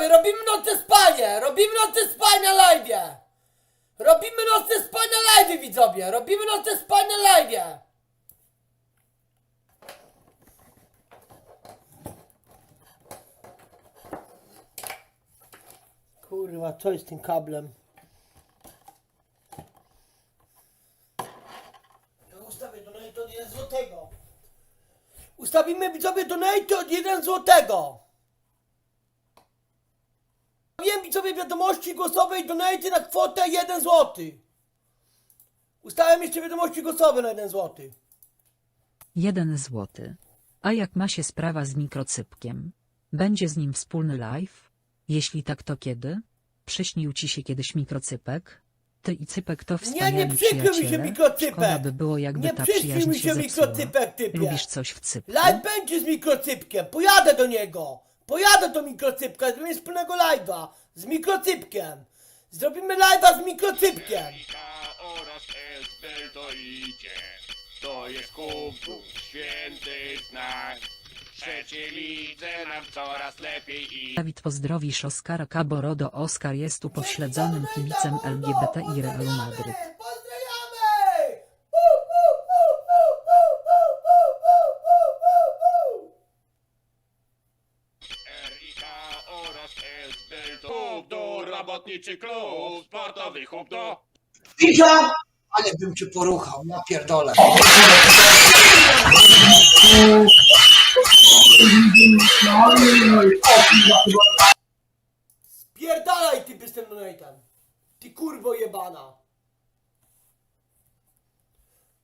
widzowie, robimy nocne spanie! Robimy nocne spanie na live! Robimy nocne spanie na live, widzowie! Robimy nocne spanie na live! Kurwa, co jest z tym kablem? Ja ustawię donate od 1 złotego. Ustawimy widzowie donate od 1 złotego. Wiem widzowie wiadomości głosowej donate na kwotę 1 złoty. Ustawiam jeszcze wiadomości głosowe na 1 złoty. Jeden złoty. A jak ma się sprawa z mikrocypkiem? Będzie z nim wspólny live? Jeśli tak to kiedy? Przyśnił ci się kiedyś mikrocypek? Ty i cypek to wspaniali nie przyśnił mi się przyjaciele. mikrocypek. Szkoda by było jakby Nie ta przyśnił przyjaźń mi się się zepsuła. mikrocypek, typie. Lubisz coś w cypku? Live będzie z mikrocypkiem. Pojadę do niego. Pojadę do mikrocypka. Zrobimy wspólnego live'a z mikrocypkiem. Zrobimy live'a z mikrocypkiem. Erika oraz Esbel to idzie. To jest kumplu, święty znak. Trzeciej lidze nam coraz lepiej i Dawid pozdrowisz Oskara Caborodo. Oskar jest upośledzonym kibicem LGBT i Realu Madryt. Pozdrawiamy! Do robotniczy klub, sportowy klub do Widzia! Ale bym cię poruchał, ja pierdolę. Spierdalaj ty z tym donatem. Ty kurwo jebana.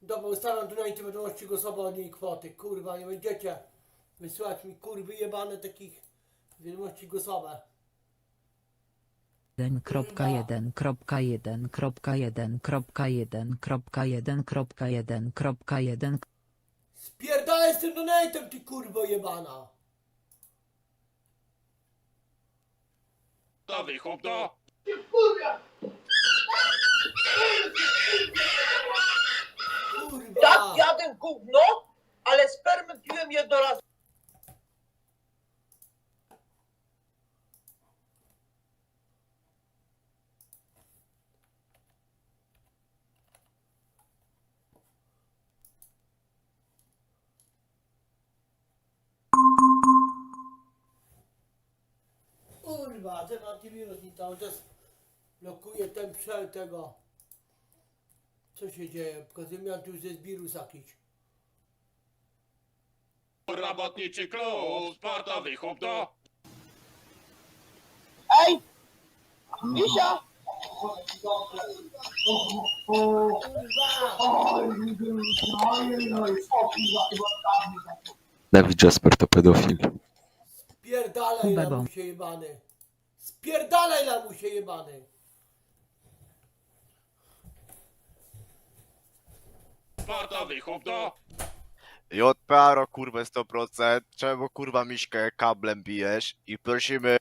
Dobra, ustawiam donate wiadomości głosowe od niej kwoty. Kurwa, nie będziecie wysyłać mi kurwy jebane takich wiadomości głosowe. 1.1.1.1.1.1.1 Spierdalaj z tym donatem, ty kurwo jebana. sportowy klub do Kurwa. Tak, jadę w gówno, ale spermy piłem jednorazowo. Ten antywirus mi cały czas blokuje ten przel tego. Co się dzieje? Pokazuje mi, tu już jest wirus jakiś. robotniczy klub, sportowy klub do Ej! Misia! Dawid Jasper to pedofil. Spierdalaj Bebo. lamusie jebany. Spierdalaj lamusie jebany. sportowy klub do JPARO kurwę 100%, czemu kurwa miśkę kablem bijesz i prosimy